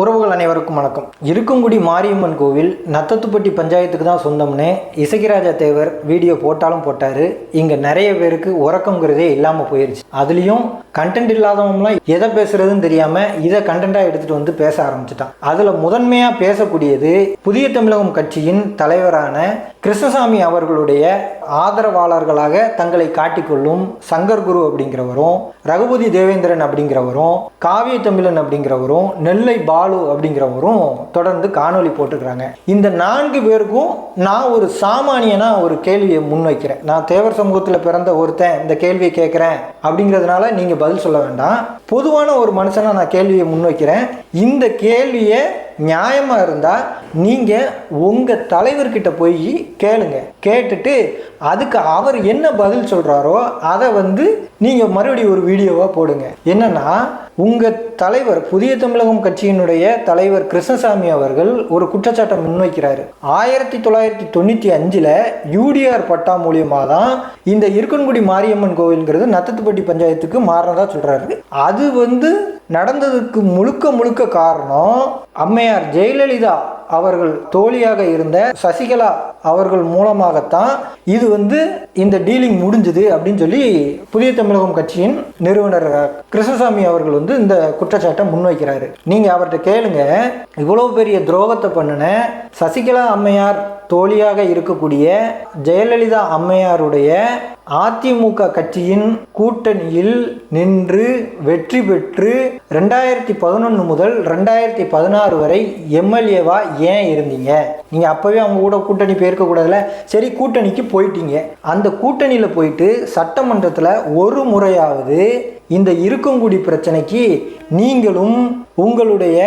உறவுகள் அனைவருக்கும் வணக்கம். இருக்குங்குடி மாரியம்மன் கோவில் நத்தத்துப்பட்டி பஞ்சாயத்துக்கு தான் சொந்தம்னு இசகிராஜா தேவர் வீடியோ போட்டாலும் போட்டார். இங்கே நிறைய பேருக்கு உறக்கங்கிறதே இல்லாமல் போயிருச்சு. அதுலேயும் கண்டென்ட் இல்லாதவங்களாம் எதை பேசுறதுன்னு தெரியாமல் இதை கண்டென்ட்டாக எடுத்துகிட்டு வந்து பேச ஆரம்பிச்சுட்டான். அதில் முதன்மையாக பேசக்கூடியது புதிய தமிழகம் கட்சியின் தலைவரான கிருஷ்ணசாமி அவர்களுடைய ஆதரவாளர்களாக தங்களை காட்டிக்கொள்ளும் சங்கர் குரு அப்படிங்கிறவரும் ரகுபதி தேவேந்திரன் அப்படிங்கிறவரும் காவிய தமிழன் அப்படிங்கிறவரும் நெல்லை பாலு அப்படிங்கிறவரும் தொடர்ந்து காணொளி போட்டுக்கிறாங்க இந்த நான்கு பேருக்கும் நான் ஒரு சாமானியனா ஒரு கேள்வியை முன்வைக்கிறேன். நான் தேவர் சமூகத்தில் பிறந்த ஒருத்தன் இந்த கேள்வியை கேட்குறேன் அப்படிங்கிறதுனால நீங்கள் பதில் சொல்ல வேண்டாம். பொதுவான ஒரு மனுஷனா நான் கேள்வியை முன்வைக்கிறேன். இந்த கேள்வியை நியாயமாக இருந்தால் நீங்கள் உங்கள் தலைவர்கிட்ட போய் கேளுங்க. கேட்டுட்டு அதுக்கு அவர் என்ன பதில் சொல்கிறாரோ அதை வந்து நீங்கள் மறுபடியும் ஒரு வீடியோவாக போடுங்க. என்னென்னா உங்கள் தலைவர் புதிய தமிழகம் கட்சியினுடைய தலைவர் கிருஷ்ணசாமி அவர்கள் ஒரு குற்றச்சாட்டை முன்வைக்கிறாரு. ஆயிரத்தி தொள்ளாயிரத்தி தொண்ணூற்றி அஞ்சில் யூடிஆர் பட்டா மூலியமாக தான் இந்த இருக்கன்குடி மாரியம்மன் கோவில்ங்கிறது நத்தத்துப்பட்டி பஞ்சாயத்துக்கு மாறினதாக சொல்கிறாரு அது வந்து நடந்ததுக்கு முழுக்க முழுக்க காரணம் அம்மையார் ஜெயலலிதா அவர்கள் தோழியாக இருந்த சசிகலா அவர்கள் மூலமாகத்தான் இது வந்து இந்த டீலிங் முடிஞ்சது அப்படின்னு சொல்லி புதிய தமிழகம் கட்சியின் நிறுவனர் கிருஷ்ணசாமி அவர்கள் வந்து இந்த குற்றச்சாட்டை முன்வைக்கிறாரு. நீங்க அவர்கிட்ட கேளுங்க. இவ்வளவு பெரிய துரோகத்தை பண்ணின சசிகலா அம்மையார் தோழியாக இருக்கக்கூடிய ஜெயலலிதா அம்மையாருடைய அதிமுக கட்சியின் கூட்டணியில் நின்று வெற்றி பெற்று ரெண்டாயிரத்தி பதினொன்று முதல் ரெண்டாயிரத்தி பதினாறு வரை எம்எல்ஏவா ஏன் இருந்தீங்க? நீங்கள் அப்போவே அவங்க கூட கூட்டணி போயிருக்க கூடாதுல சரி கூட்டணிக்கு போயிட்டீங்க. அந்த கூட்டணியில் போயிட்டு சட்டமன்றத்தில் ஒரு முறையாவது இந்த இருக்கங்குடி பிரச்சனைக்கு நீங்களும் உங்களுடைய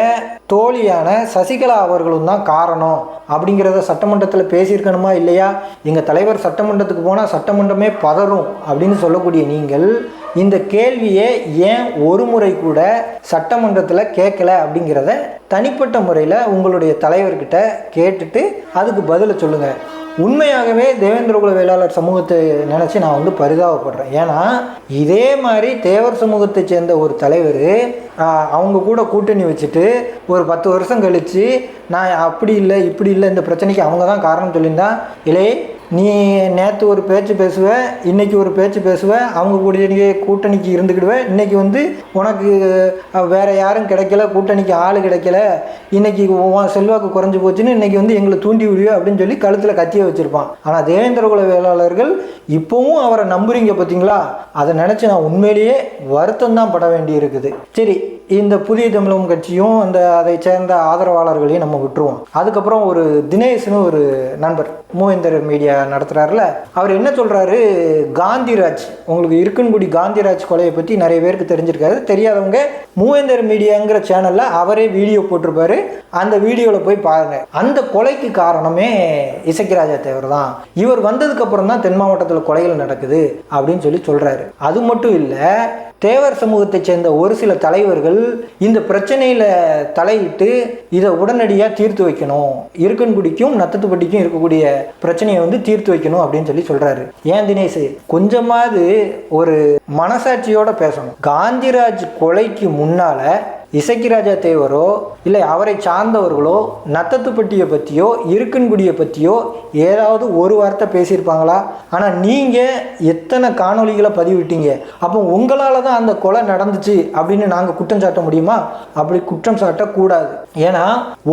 தோழியான சசிகலா அவர்களும் தான் காரணம். அப்படிங்கிறத சட்டமன்றத்தில் பேசியிருக்கணுமா இல்லையா? எங்கள் தலைவர் சட்டமன்றத்துக்கு போனால் சட்டமன்றமே ப பதறும் அப்படின்னு சொல்லக்கூடிய நீங்கள் இந்த கேள்வியை ஏன் ஒரு முறை கூட சட்டமன்றத்தில் கேட்கல அப்படிங்கிறத தனிப்பட்ட முறையில் உங்களுடைய தலைவர்கிட்ட கேட்டுட்டு அதுக்கு பதிலை சொல்லுங்கள் உண்மையாகவே தேவேந்திரகுல வேளாளர் சமூகத்தை நினச்சி நான் வந்து பரிதாபப்படுறேன். ஏன்னா இதே மாதிரி தேவர் சமூகத்தை சேர்ந்த ஒரு தலைவர் அவங்க கூட கூட்டணி வச்சுட்டு ஒரு பத்து வருஷம் கழித்து நான் அப்படி இல்லை இப்படி இல்லை இந்த பிரச்சனைக்கு அவங்க தான் காரணம் சொல்லியிருந்தா இல்லை நீ நேற்று ஒரு பேச்சு பேசுவ இன்னைக்கு ஒரு பேச்சு பேசுவ அவங்க கூட்டணிக்கு கூட்டணிக்கு இருந்துக்கிடுவேன் இன்றைக்கி வந்து உனக்கு வேற யாரும் கிடைக்கல கூட்டணிக்கு ஆள் கிடைக்கல. இன்றைக்கி உன் செல்வாக்கு குறைஞ்சி போச்சுன்னு இன்றைக்கி வந்து எங்களை தூண்டி விடுவியோ அப்படின்னு சொல்லி கழுத்தில் கத்திய வச்சுருப்பான். ஆனால் தேவேந்திரகுல வேளாளர்கள் இப்போவும் அவரை நம்புறீங்க பார்த்தீங்களா அதை நினச்சி நான் உண்மையிலேயே வருத்தம் தான் பட வேண்டி இருக்குது சரி இந்த புதிய தமிழகம் கட்சியும் அந்த அதை சேர்ந்த ஆதரவாளர்களையும் நம்ம விட்டுருவோம். அதுக்கப்புறம் ஒரு தினேஷ்னு ஒரு நண்பர் மூவேந்தர் மீடியா நடத்துகிறாருல அவர் என்ன சொல்கிறாரு காந்திராஜ் உங்களுக்கு இருக்கன்குடி காந்திராஜ் கொலையை பற்றி நிறைய பேருக்கு தெரிஞ்சிருக்காரு தெரியாதவங்க மூவேந்தர் மீடியாங்கிற சேனலில் அவரே வீடியோ போட்டிருப்பாரு. அந்த வீடியோவில் போய் பாருங்கள் அந்த கொலைக்கு காரணமே இசக்கிராஜா தேவர் தான். இவர் வந்ததுக்கு அப்புறம் தான் தென் மாவட்டத்தில் கொலைகள் நடக்குது அப்படின்னு சொல்லி சொல்கிறாரு அது மட்டும் இல்லை தேவர் சமூகத்தை சேர்ந்த ஒரு சில தலைவர்கள் இந்த பிரச்சனையில் தலையிட்டு இதை உடனடியாக தீர்த்து வைக்கணும். இருக்கன்குடிக்கும் நத்தத்துப்பட்டிக்கும் இருக்கக்கூடிய பிரச்சனையை வந்து தீர்த்து வைக்கணும் அப்படின்னு சொல்லி சொல்கிறாரு ஏன் தினேஷ்? கொஞ்சமாவது ஒரு மனசாட்சியோட பேசணும். காந்திராஜ் கொலைக்கு முன்னால் இசக்கிராஜா தேவரோ இல்லை அவரை சார்ந்தவர்களோ நத்தத்துப்பட்டியை பற்றியோ இருக்கன்குடியை பற்றியோ ஏதாவது ஒரு வார்த்தை பேசியிருப்பாங்களா? ஆனால் நீங்கள் எத்தனை காணொலிகளை பதிவிட்டீங்க? அப்போ உங்களால் தான் அந்த கொலை நடந்துச்சு அப்படின்னு நாங்கள் குற்றம் சாட்ட முடியுமா? அப்படி குற்றம் சாட்டக்கூடாது. ஏன்னா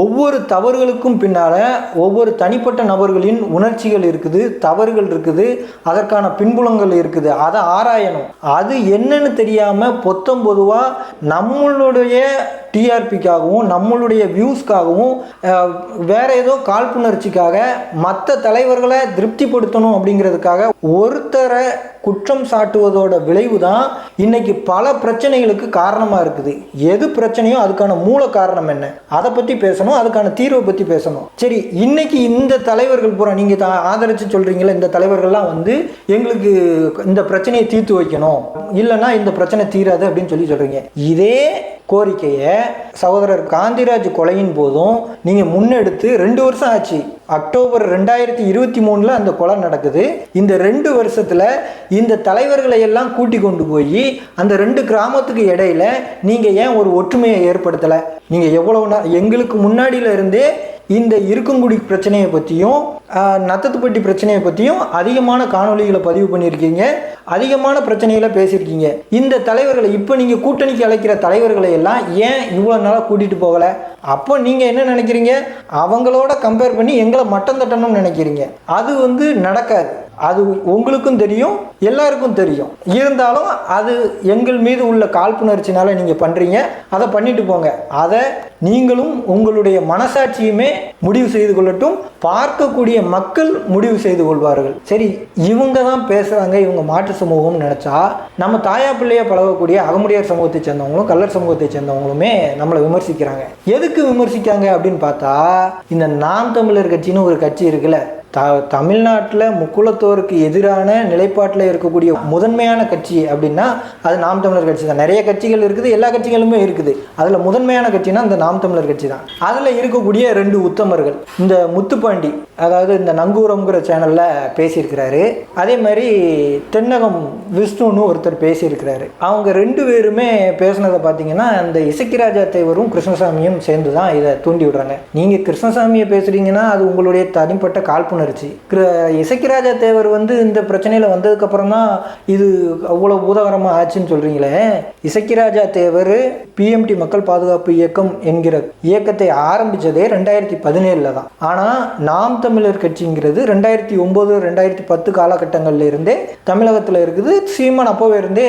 ஒவ்வொரு தவறுகளுக்கும் பின்னால் ஒவ்வொரு தனிப்பட்ட நபர்களின் உணர்ச்சிகள் இருக்குது தவறுகள் இருக்குது அதற்கான பின்புலங்கள் இருக்குது. அதை ஆராயணும். அது என்னன்னு தெரியாமல் பொத்தம் பொதுவாக நம்மளுடைய え? டிஆர்பிக்காகவும் நம்மளுடைய வியூஸ்க்காகவும் வேற ஏதோ காழ்ப்புணர்ச்சிக்காக மற்ற தலைவர்களை திருப்திப்படுத்தணும் அப்படிங்கிறதுக்காக ஒருத்தரை குற்றம் சாட்டுவதோட விளைவு தான் இன்னைக்கு பல பிரச்சனைகளுக்கு காரணமாக இருக்குது. எது பிரச்சனையோ அதுக்கான மூல காரணம் என்ன? அதை பற்றி பேசணும் அதுக்கான தீர்வை பற்றி பேசணும். சரி இன்னைக்கு இந்த தலைவர்கள் பூரா நீங்கள் ஆதரித்து சொல்கிறீங்களா இந்த தலைவர்கள்லாம் வந்து எங்களுக்கு இந்த பிரச்சனையை தீர்த்து வைக்கணும். இல்லைன்னா இந்த பிரச்சனை தீராது அப்படின்னு சொல்லி சொல்கிறீங்க இதே கோரிக்கையை சகோதரர் காந்திராஜ் கொலையின் போதும் நீங்கள் முன்னெடுத்து ரெண்டு வருஷம் ஆச்சு. அக்டோபர் ரெண்டாயிரத்தி இருபத்தி மூணில் அந்த கொலை நடக்குது. இந்த ரெண்டு வருஷத்தில் இந்த தலைவர்களை எல்லாம் கூட்டி கொண்டு போய் அந்த ரெண்டு கிராமத்துக்கு இடையில நீங்கள் ஏன் ஒரு ஒற்றுமையை ஏற்படுத்தலை? நீங்கள் எவ்வளோ எங்களுக்கு முன்னாடியில இருந்தே இந்த இருக்குங்குடி பிரச்சனையை பற்றியும் நத்தத்துப்பட்டி பிரச்சனையை பற்றியும் அதிகமான காணொளிகளை பதிவு பண்ணியிருக்கீங்க. அதிகமான பிரச்சனைகளை பேசியிருக்கீங்க. இந்த தலைவர்களை இப்போ நீங்கள் கூட்டணிக்கு அழைக்கிற தலைவர்களை எல்லாம் ஏன் இவ்வளோ நாளாக கூட்டிகிட்டு போகலை? அப்போ நீங்கள் என்ன நினைக்கிறீங்க? அவங்களோட கம்பேர் பண்ணி எங்களை மட்டம் தட்டணும்னு நினைக்கிறீங்க. அது வந்து நடக்காது. அது உங்களுக்கும் தெரியும் எல்லாருக்கும் தெரியும். இருந்தாலும் அது எங்கள் மீது உள்ள காழ்ப்புணர்ச்சினால நீங்கள் பண்ணுறீங்க அதை பண்ணிட்டு போங்க. அதை நீங்களும் உங்களுடைய மனசாட்சியுமே முடிவு செய்து கொள்ளட்டும். பார்க்கக்கூடிய மக்கள் முடிவு செய்து கொள்வார்கள். சரி இவங்க தான் பேசுகிறாங்க இவங்க மாற்று சமூகம்னு நினச்சா நம்ம தாயா பிள்ளையை பழகக்கூடிய அகமுடியார் சமூகத்தை சேர்ந்தவங்களும் கல்லர் சமூகத்தை சேர்ந்தவங்களுமே நம்மளை விமர்சிக்கிறாங்க. எதுக்கு விமர்சிக்காங்க அப்படின்னு பார்த்தா இந்த நாம் தமிழர் கட்சின்னு ஒரு கட்சி இருக்குல்ல த தமிழ்நாட்டில் முக்குலத்தோருக்கு எதிரான நிலைப்பாட்டில் இருக்கக்கூடிய முதன்மையான கட்சி அப்படின்னா அது நாம் தமிழர் கட்சி தான். நிறைய கட்சிகள் இருக்குது எல்லா கட்சிகளுமே இருக்குது. அதில் முதன்மையான கட்சினா இந்த நாம் தமிழர் கட்சி தான். அதில் இருக்கக்கூடிய ரெண்டு உத்தமர்கள். இந்த முத்துப்பாண்டி அதாவது இந்த நங்கூரம்ங்கிற சேனலில் பேசியிருக்கிறாரு. அதே மாதிரி தென்னகம் விஷ்ணுன்னு ஒருத்தர் பேசியிருக்கிறாரு. அவங்க ரெண்டு பேருமே பேசுனதை பார்த்தீங்கன்னா இந்த இசக்கிராஜா தேவரும் கிருஷ்ணசாமியும் சேர்ந்து தான் இதை தூண்டி விடுறாங்க. நீங்கள் கிருஷ்ணசாமியை பேசுகிறீங்கன்னா அது உங்களுடைய தனிப்பட்ட காழ்ப்புணர்வு. ஆயிடுச்சு. இசக்கிராஜா தேவர் வந்து இந்த பிரச்சனையில் வந்ததுக்கப்புறம் தான் இது அவ்வளோ பூதகரமாக ஆச்சுன்னு சொல்கிறீங்களே இசக்கிராஜா தேவர் பிஎம்டி மக்கள் பாதுகாப்பு இயக்கம் என்கிற இயக்கத்தை ஆரம்பித்ததே ரெண்டாயிரத்தி பதினேழில் தான் ஆனால் நாம் தமிழர் கட்சிங்கிறது ரெண்டாயிரத்தி ஒம்பது ரெண்டாயிரத்தி பத்து காலகட்டங்கள்ல இருந்தே தமிழகத்தில் இருக்குது. சீமான் அப்போவே இருந்தே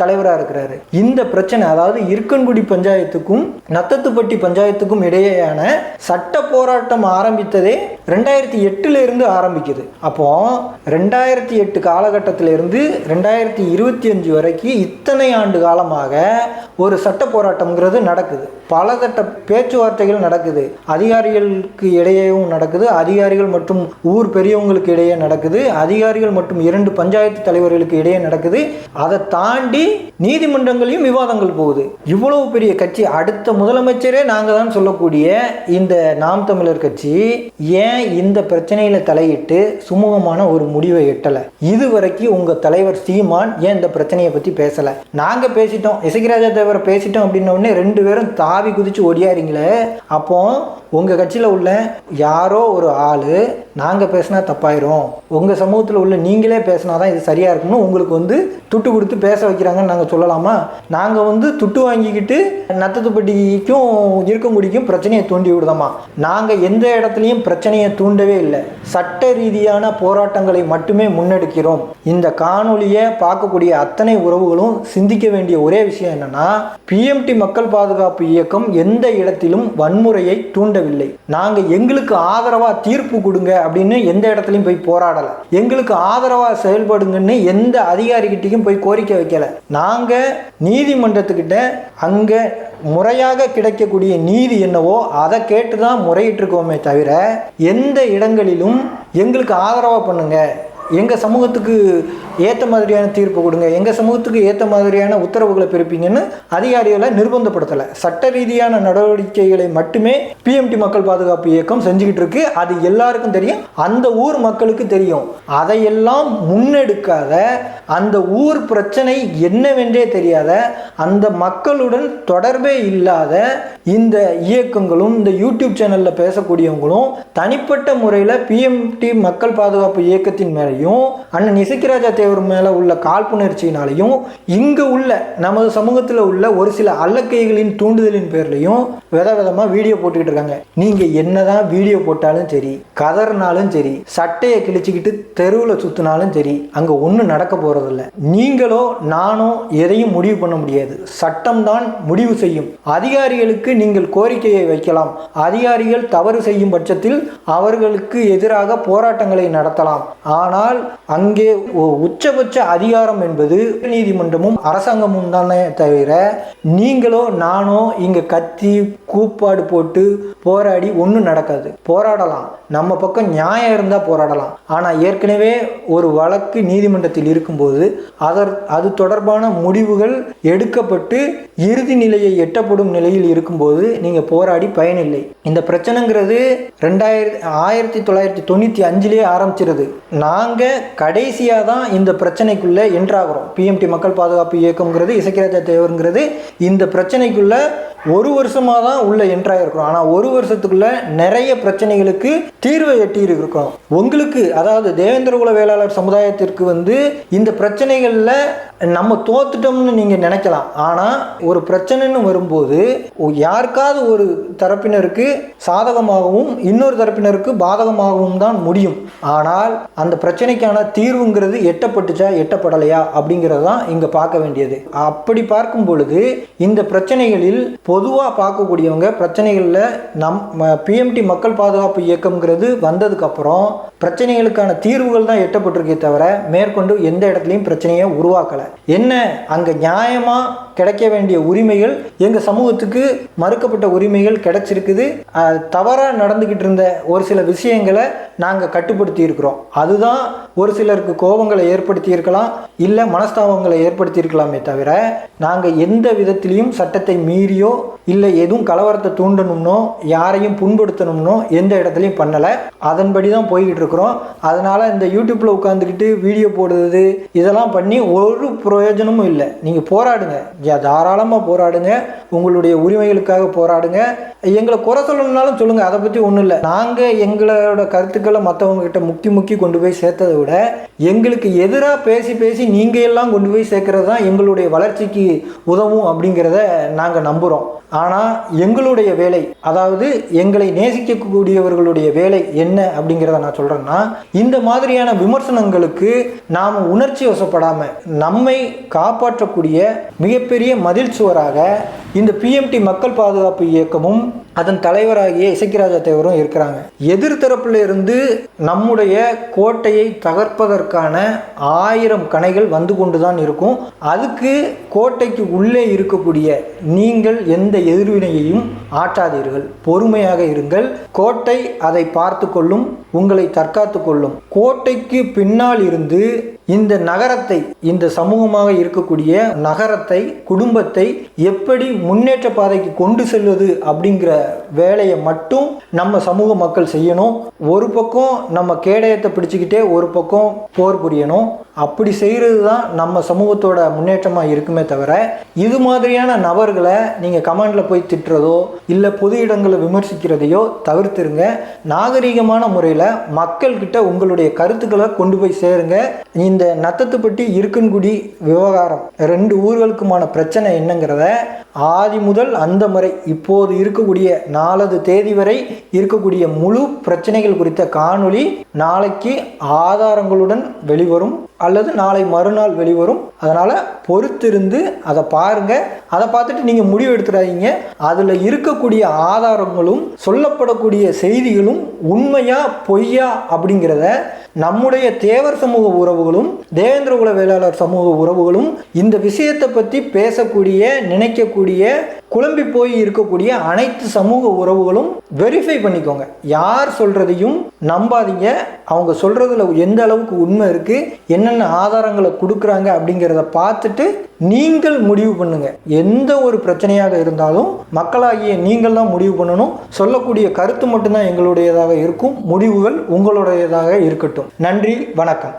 தலைவராக இருக்கிறாரு. இந்த பிரச்சனை அதாவது இருக்கன்குடி பஞ்சாயத்துக்கும் நத்தத்துப்பட்டி பஞ்சாயத்துக்கும் இடையேயான சட்ட போராட்டம் ஆரம்பித்ததே ரெண்டாயிரத்தி எட்டுல எட்டுலேருந்து ஆரம்பிக்குது. அப்போது ரெண்டாயிரத்தி எட்டு காலகட்டத்திலேருந்து ரெண்டாயிரத்தி இருபத்தி அஞ்சு வரைக்கும் இத்தனை ஆண்டு காலமாக ஒரு சட்ட போராட்டம்ங்கிறது நடக்குது. பல தட்ட பேச்சுவார்த்தைகள் நடக்குது. அதிகாரிகளுக்கு இடையேவும் நடக்குது. அதிகாரிகள் மற்றும் ஊர் பெரியவங்களுக்கு இடையே நடக்குது. அதிகாரிகள் மற்றும் இரண்டு பஞ்சாயத்து தலைவர்களுக்கு இடையே நடக்குது. அதை தாண்டி நீதிமன்றங்களையும் விவாதங்கள் போகுது. இவ்வளவு பெரிய கட்சி அடுத்த முதலமைச்சரே நாங்கள் தான் சொல்லக்கூடிய இந்த நாம் தமிழர் கட்சி ஏன் இந்த பிரச்சனை பிரச்சனையில் தலையிட்டு சுமூகமான ஒரு முடிவை எட்டலை. இது வரைக்கும் உங்கள் தலைவர் சீமான் ஏன் இந்த பிரச்சனையை பற்றி பேசலை? நாங்கள் பேசிட்டோம். இசைக்கிராஜா தேவரை பேசிட்டோம் அப்படின்னோடனே ரெண்டு பேரும் தாவி குதிச்சு ஒடியாரிங்களே அப்போ உங்கள் கட்சியில் உள்ள யாரோ ஒரு ஆள் நாங்கள் பேசினா தப்பாயிரும். உங்கள் சமூகத்தில் உள்ள நீங்களே பேசினா தான் இது சரியாக இருக்கும்னு உங்களுக்கு வந்து துட்டு கொடுத்து பேச வைக்கிறாங்கன்னு நாங்கள் சொல்லலாமா? நாங்கள் வந்து துட்டு வாங்கிக்கிட்டு நத்தத்துப்பட்டிக்கும் இருக்கங்குடிக்கும் பிரச்சனையை தூண்டி விடுதாமா? நாங்கள் எந்த இடத்துலையும் பிரச்சனையை தூண்டவே இல்லை. சட்ட ரீதியான போராட்டங்களை மட்டுமே முன்னெடுக்கிறோம். இந்த காணொலியை பார்க்கக்கூடிய அத்தனை உறவுகளும் சிந்திக்க வேண்டிய ஒரே விஷயம் என்னன்னா பிஎம்டி மக்கள் பாதுகாப்பு இயக்கம் எந்த இடத்திலும் வன்முறையை தூண்ட போராடவில்லை நாங்கள் எங்களுக்கு ஆதரவாக தீர்ப்பு கொடுங்க அப்படின்னு எந்த இடத்துலையும் போய் போராடலை. எங்களுக்கு ஆதரவாக செயல்படுங்கன்னு எந்த அதிகாரிகிட்டையும் போய் கோரிக்கை வைக்கலை. நாங்கள் நீதிமன்றத்துக்கிட்ட அங்கே முறையாக கிடைக்கக்கூடிய நீதி என்னவோ அதை கேட்டு தான் முறையிட்டிருக்கோமே தவிர எந்த இடங்களிலும் எங்களுக்கு ஆதரவாக பண்ணுங்கள் எங்கள் சமூகத்துக்கு ஏற்ற மாதிரியான தீர்ப்பு கொடுங்க. எங்கள் சமூகத்துக்கு ஏற்ற மாதிரியான உத்தரவுகளை பிறப்பீங்கன்னு அதிகாரிகளை நிர்பந்தப்படுத்தலை. சட்ட ரீதியான நடவடிக்கைகளை மட்டுமே பிஎம்டி மக்கள் பாதுகாப்பு இயக்கம் செஞ்சுக்கிட்டு இருக்கு. அது எல்லாருக்கும் தெரியும். அந்த ஊர் மக்களுக்கு தெரியும். அதையெல்லாம் முன்னெடுக்காத அந்த ஊர் பிரச்சனை என்னவென்றே தெரியாத அந்த மக்களுடன் தொடர்பே இல்லாத இந்த இயக்கங்களும் இந்த யூடியூப் சேனலில் பேசக்கூடியவங்களும் தனிப்பட்ட முறையில் பிஎம்டி மக்கள் பாதுகாப்பு இயக்கத்தின் மேலேயும் அண்ணன் இசக்கிராஜா தேவர் மேலே உள்ள காழ்ப்புணர்ச்சியினாலையும் இங்கே உள்ள நமது சமூகத்தில் உள்ள ஒரு சில அல்லக்கைகளின் தூண்டுதலின் பேர்லையும் வித விதமாக வீடியோ போட்டுக்கிட்டு இருக்காங்க. நீங்கள் என்னதான் வீடியோ போட்டாலும் சரி கதறினாலும் சரி சட்டையை கிழிச்சிக்கிட்டு தெருவில் சுற்றினாலும் சரி அங்கே ஒன்றும் நடக்க போகிறதில்ல நீங்களோ நானோ எதையும் முடிவு பண்ண முடியாது. சட்டம்தான் முடிவு செய்யும். அதிகாரிகளுக்கு நீங்கள் கோரிக்கையை வைக்கலாம். அதிகாரிகள் தவறு செய்யும் பட்சத்தில் அவர்களுக்கு எதிராக போராட்டங்களை நடத்தலாம். ஆனால் அங்கே உச்சபட்ச அதிகாரம் என்பது நீதிமன்றமும் அரசாங்கமும் தானே தவிர நீங்களோ நானோ இங்க கத்தி கூப்பாடு போட்டு போராடி ஒன்றும் நடக்காது. போராடலாம். நம்ம பக்கம் நியாயம் இருந்தால் போராடலாம். ஆனால் ஏற்கனவே ஒரு வழக்கு நீதிமன்றத்தில் இருக்கும்போது அதர் அது தொடர்பான முடிவுகள் எடுக்கப்பட்டு இறுதி நிலையை எட்டப்படும் நிலையில் இருக்கும்போது நீங்கள் போராடி பயனில்லை. இந்த பிரச்சனைங்கிறது ரெண்டாயிரத்தி ஆயிரத்தி தொள்ளாயிரத்தி தொண்ணூற்றி அஞ்சுலேயே ஆரம்பிச்சிருது. நாங்கள் கடைசியாக தான் இந்த பிரச்சனைக்குள்ளே என்ட்ராகிறோம் பிஎம்டி மக்கள் பாதுகாப்பு இயக்கம்ங்கிறது இசைக்கராஜா தேவருங்கிறது இந்த பிரச்சனைக்குள்ளே ஒரு வருஷமாக தான் உள்ள என்ட்ராயிருக்கிறோம் ஆனால் ஒரு வருஷத்துக்குள்ள நிறைய பிரச்சனைகளுக்கு தீர்வை எட்டி இருக்கிறோம் உங்களுக்கு அதாவது தேவேந்திரகுல வேளாளர் சமுதாயத்திற்கு வந்து இந்த பிரச்சனைகளில் நம்ம தோத்துட்டோம்னு நீங்கள் நினைக்கலாம். ஆனால் ஒரு பிரச்சனைன்னு வரும்போது யாருக்காவது ஒரு தரப்பினருக்கு சாதகமாகவும் இன்னொரு தரப்பினருக்கு பாதகமாகவும் தான் முடியும். ஆனால் அந்த பிரச்சனைக்கான தீர்வுங்கிறது எட்டப்பட்டுச்சா எட்டப்படலையா அப்படிங்கிறது தான் இங்கே பார்க்க வேண்டியது. அப்படி பார்க்கும் பொழுது இந்த பிரச்சனைகளில் பொதுவாக பார்க்கக்கூடியவங்க பிரச்சனைகளில் நம் பிஎம்டி மக்கள் பாதுகாப்பு இயக்கம்ங்கிறது வந்ததுக்கப்புறம் பிரச்சனைகளுக்கான தீர்வுகள் தான் எட்டப்பட்டிருக்கே தவிர மேற்கொண்டு எந்த இடத்துலையும் பிரச்சனையை உருவாக்கலை. என்ன அங்கே நியாயமாக கிடைக்க வேண்டிய உரிமைகள் எங்கள் சமூகத்துக்கு மறுக்கப்பட்ட உரிமைகள் கிடைச்சிருக்குது. தவறாக நடந்துக்கிட்டு இருந்த ஒரு சில விஷயங்களை நாங்கள் கட்டுப்படுத்தி இருக்கிறோம் அதுதான் ஒரு சிலருக்கு கோபங்களை ஏற்படுத்தி இருக்கலாம் இல்லை மனஸ்தாபங்களை ஏற்படுத்தி இருக்கலாமே தவிர நாங்கள் எந்த விதத்திலையும் சட்டத்தை மீறியோ இல்லை எதுவும் கலவரத்தை தூண்டணும்னோ யாரையும் புண்படுத்தணும்னோ எந்த இடத்துலையும் பண்ணலை. அதன்படி தான் போய்கிட்டு இருக்கிறோம். அதனால் இந்த யூடியூப்பில் உட்காந்துக்கிட்டு வீடியோ போடுறது இதெல்லாம் பண்ணி ஒரு பிரயோஜனமும் இல்லை. நீங்கள் போராடுங்க. தாராளமாக போராடுங்க. உங்களுடைய உரிமைகளுக்காக போராடுங்க. எங்களை குறை சொல்லணும்னாலும் சொல்லுங்கள் அதை பற்றி ஒன்றும் இல்லை. நாங்கள் எங்களோட கருத்துக்களை மற்றவங்ககிட்ட முக்கி முக்கி கொண்டு போய் சேர்த்ததை விட எங்களுக்கு எதிராக பேசி பேசி நீங்கள் எல்லாம் கொண்டு போய் சேர்க்கறது தான் எங்களுடைய வளர்ச்சிக்கு உதவும் அப்படிங்கிறத நாங்கள் நம்புகிறோம் ஆனால் எங்களுடைய வேலை அதாவது எங்களை நேசிக்கக்கூடியவர்களுடைய வேலை என்ன அப்படிங்கிறத நான் சொல்கிறேன்னா இந்த மாதிரியான விமர்சனங்களுக்கு நாம் உணர்ச்சி வசப்படாமல் நம்மை காப்பாற்றக்கூடிய மிகப்பெரிய மதில் சுவராக இந்த பிஎம்டி மக்கள் பாதுகாப்பு இயக்கமும் அதன் தலைவராகிய இசைக்கிராஜா தேவரும் இருக்கிறாங்க. எதிர்த்தரப்புல இருந்து நம்முடைய கோட்டையை தகர்ப்பதற்கான ஆயிரம் கணைகள் வந்து கொண்டு தான் இருக்கும். அதுக்கு கோட்டைக்கு உள்ளே இருக்கக்கூடிய நீங்கள் எந்த எதிர்வினையையும் ஆற்றாதீர்கள். பொறுமையாக இருங்கள். கோட்டை அதை பார்த்து கொள்ளும் உங்களை தற்காத்து கொள்ளும். கோட்டைக்கு பின்னால் இருந்து இந்த நகரத்தை இந்த சமூகமாக இருக்கக்கூடிய நகரத்தை குடும்பத்தை எப்படி முன்னேற்ற பாதைக்கு கொண்டு செல்வது அப்படிங்கிற வேலையை மட்டும் நம்ம சமூக மக்கள் செய்யணும். ஒரு பக்கம் நம்ம கேடயத்தை பிடிச்சிக்கிட்டே ஒரு பக்கம் போர் புரியணும். அப்படி செய்கிறது தான் நம்ம சமூகத்தோட முன்னேற்றமாக இருக்குமே தவிர இது மாதிரியான நபர்களை நீங்கள் கமெண்டில் போய் திட்டுறதோ இல்லை பொது இடங்களை விமர்சிக்கிறதையோ தவிர்த்துருங்க. நாகரிகமான முறையில் மக்கள்கிட்ட உங்களுடைய கருத்துக்களை கொண்டு போய் சேருங்க. இந்த நத்தத்துப்பட்டி இருக்கன்குடி விவகாரம் ரெண்டு ஊர்களுக்குமான பிரச்சனை என்னங்கிறத ஆதி முதல் அந்த முறை இப்போது இருக்கக்கூடிய நாலது தேதி வரை இருக்கக்கூடிய முழு பிரச்சனைகள் குறித்த காணொளி நாளைக்கு ஆதாரங்களுடன் வெளிவரும். அல்லது நாளை மறுநாள் வெளிவரும். அதனால் பொறுத்திருந்து அதை பாருங்கள் அதை பார்த்துட்டு நீங்கள் முடிவு எடுத்துடாதீங்க. அதில் இருக்கக்கூடிய ஆதாரங்களும் சொல்லப்படக்கூடிய செய்திகளும் உண்மையா பொய்யா அப்படிங்கிறத நம்முடைய தேவர் சமூக உறவுகளும் தேவேந்திரகுல வேளாளர் சமூக உறவுகளும் இந்த விஷயத்தை பற்றி பேசக்கூடிய நினைக்கக்கூடிய குழம்பி போய் இருக்கக்கூடிய அனைத்து சமூக உறவுகளும் வெரிஃபை பண்ணிக்கோங்க. யார் சொல்கிறதையும் நம்பாதீங்க. அவங்க சொல்கிறதுல எந்த அளவுக்கு உண்மை இருக்குது என்னென்ன ஆதாரங்களை கொடுக்குறாங்க அப்படிங்கிறத பார்த்துட்டு நீங்கள் முடிவு பண்ணுங்க. எந்த ஒரு பிரச்சனையாக இருந்தாலும் மக்களாகிய நீங்கள் தான் முடிவு பண்ணணும். சொல்லக்கூடிய கருத்து மட்டும்தான் எங்களுடையதாக இருக்கும். முடிவுகள் உங்களுடையதாக இருக்கட்டும். நன்றி வணக்கம்.